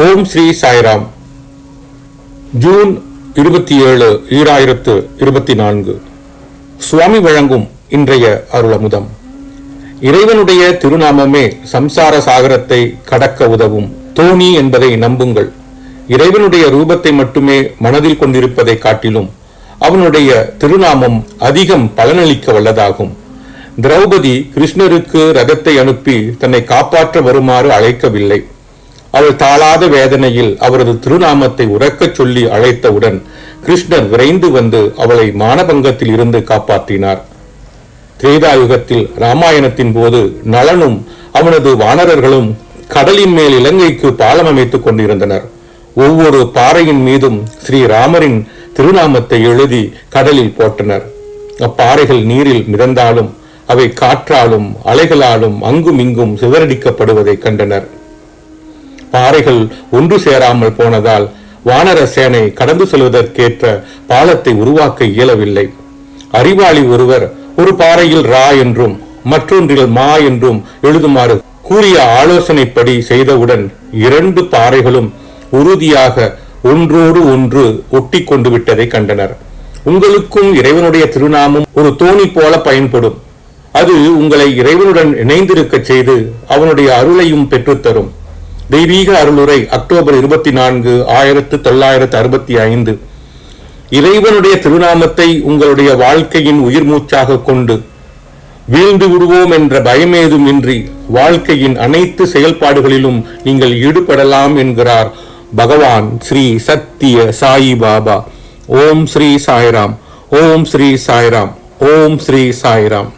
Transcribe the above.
ஓம் Sri Sairam. June இருபத்தி ஏழு ஈராயிரத்து இருபத்தி நான்கு சுவாமி வழங்கும் இன்றைய அருளமுதம். இறைவனுடைய திருநாமமே சம்சார சாகரத்தை கடக்க உதவும் தோணி என்பதை நம்புங்கள். இறைவனுடைய ரூபத்தை மட்டுமே மனதில் கொண்டிருப்பதை காட்டிலும் அவனுடைய திருநாமம் அதிகம் பலனளிக்க வல்லதாகும். திரௌபதி கிருஷ்ணருக்கு ரதத்தை அனுப்பி தன்னை காப்பாற்ற வருமாறு அழைக்கவில்லை. அவள் தாளாத வேதனையில் அவரது திருநாமத்தை உறக்கச் சொல்லி அழைத்தவுடன் கிருஷ்ணர் விரைந்து வந்து அவளை மானபங்கத்தில் இருந்து காப்பாற்றினார். திரேதாயுகத்தில் ராமாயணத்தின் போது நளனும் அவனது வானரர்களும் கடலின் மேல் இலங்கைக்கு பாலம் அமைத்துக் கொண்டிருந்தனர். ஒவ்வொரு பாறையின் மீதும் ஸ்ரீராமரின் திருநாமத்தை எழுதி கடலில் போட்டனர். அப்பாறைகள் நீரில் மிதந்தாலும் அவை காற்றாலும் அலைகளாலும் அங்கும் இங்கும் சிதறடிக்கப்படுவதை கண்டனர். பாறைகள் ஒன்று சேராமல் போனதால் வானர சேனை கடந்து செல்வதற்கேற்ற பாலத்தை உருவாக்க இயலவில்லை. அறிவாளி ஒருவர் ஒரு பாறையில் ரா என்றும் மற்றொன்றில் மா என்றும் எழுதுமாறு கூறிய ஆலோசனைப்படி செய்தவுடன் இரண்டு பாறைகளும் உறுதியாக ஒன்றோடு ஒன்று ஒட்டி கொண்டு விட்டதை கண்டனர். உங்களுக்கும் இறைவனுடைய திருநாமம் ஒரு தோணி போல பயன்படும். அது உங்களை இறைவனுடன் இணைந்திருக்கச் செய்து அவனுடைய அருளையும் பெற்றுத்தரும். தெய்வீக அருளுரை அக்டோபர் இருபத்தி நான்கு ஆயிரத்து தொள்ளாயிரத்து அறுபத்தி ஐந்து. இறைவனுடைய திருநாமத்தை உங்களுடைய வாழ்க்கையின் உயிர் மூச்சாக கொண்டு வீழ்ந்து விடுவோம் என்ற பயமேதும் இன்றி வாழ்க்கையின் அனைத்து செயல்பாடுகளிலும் நீங்கள் ஈடுபடலாம் என்கிறார் பகவான் ஸ்ரீ சத்திய சாயி பாபா. ஓம் ஸ்ரீ சாய்ராம். ஓம் ஸ்ரீ சாய்ராம். ஓம் ஸ்ரீ சாய்ராம்.